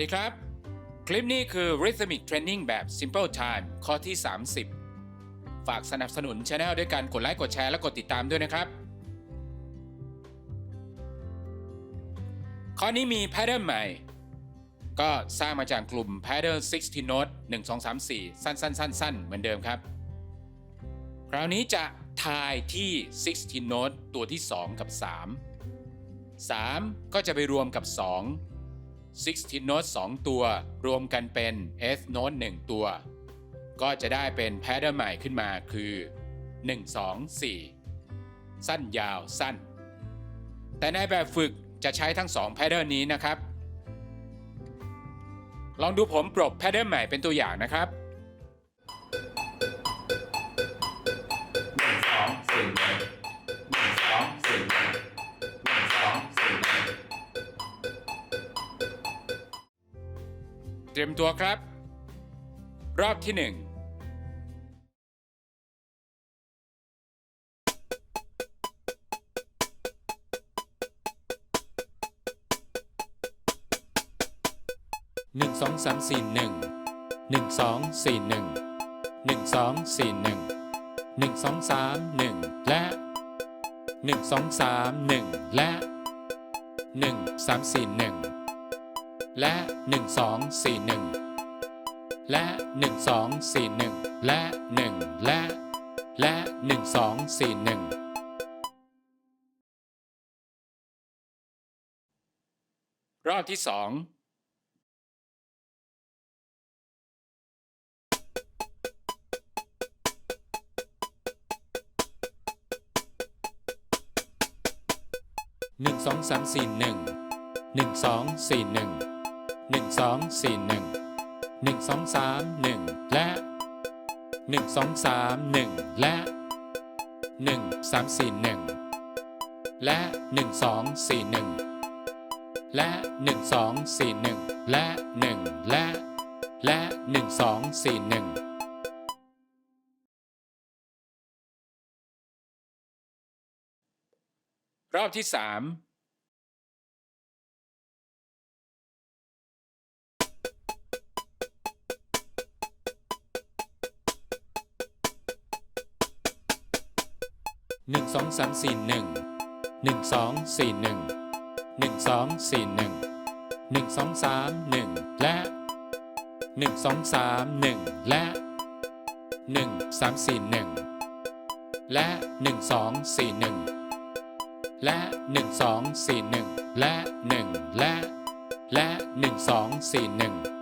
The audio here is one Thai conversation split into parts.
ดีครับ คลิปนี้คือ Rhythmic Training แบบ Simple Time ข้อที่ 30 ฝากสนับสนุนช anel ด้วยการกดไลค์กดแชร์และกดติดตามด้วยนะครับ ข้อนี้มี pattern ใหม่ ก็สร้างมาจากกลุ่ม pattern 60 note 1 2 3 4 สั้นๆสั้นๆเหมือนเดิมครับ คราวนี้จะทายที่ 16 note ตัวที่ 2 กับ 3 3 ก็จะไปรวมกับ 2 16 note 2 ตัว รวมกันเป็น S note 1 ตัว ก็จะได้เป็นแพทเดิร์นใหม่ขึ้นมาคือ 1 2 4 สั้นยาวสั้น แต่ในแบบฝึกจะใช้ทั้ง 2 แพทเดิร์นนี้นะครับ ลองดูผมปรบแพทเดิร์นใหม่เป็นตัวอย่างนะครับ1 2 4 รียมตัวครับ รอบที่1หนึ่งสองสามสี่หนึ่งหนึ่งสองสี่หนึ่งหนึ่งสองสี่หนึ่งหนึ่งสองสามหนึ่งและหนึ่งสองสามหนึ่งและหนึ่งสามสี่หนึ่ง และหนึ่งสองสี่หนึ่งและหนึ่งสองสี่หนึ่งและหนึ่งและ และหนึ่งสองสี่หนึ่งรอบที่สองหนึ่งสองสามสี่หนึ่งหนึ่งสองสี่หนึ่ง หนึ่งสองสี่หนึ่งหนึ่งสองสามหนึ่งและหนึ่งสองสามหนึ่งและหนึ่งสามสี่หนึ่งและหนึ่งสองสี่หนึ่งและหนึ่งสองสี่หนึ่งและหนึ่งและ และหนึ่งสองสี่หนึ่งรอบที่สาม 1 2 3 4 1 1 2 4 1 1 2 4 1 1 2 3 1 และ 1 2 3 1 และ 1 3 4 1 และ 1 2 4 1 และ 1 2 4 1 และ 1 และ และ 1 2 4 1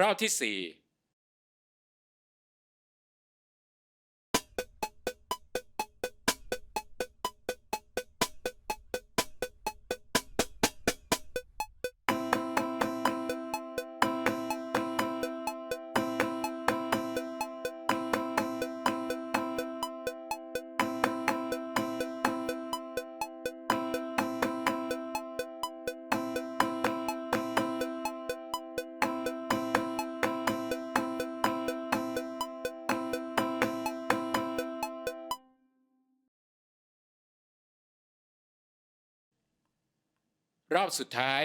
รอบที่สี่ รอบสุดท้าย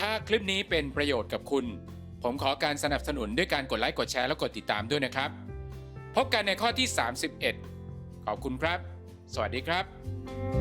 ถ้าคลิปนี้เป็นประโยชน์กับคุณ ผมขอการสนับสนุนด้วยการกดไลค์กดแชร์และกดติดตามด้วยนะครับ พบกันในข้อที่ 31 ขอบคุณครับ สวัสดีครับ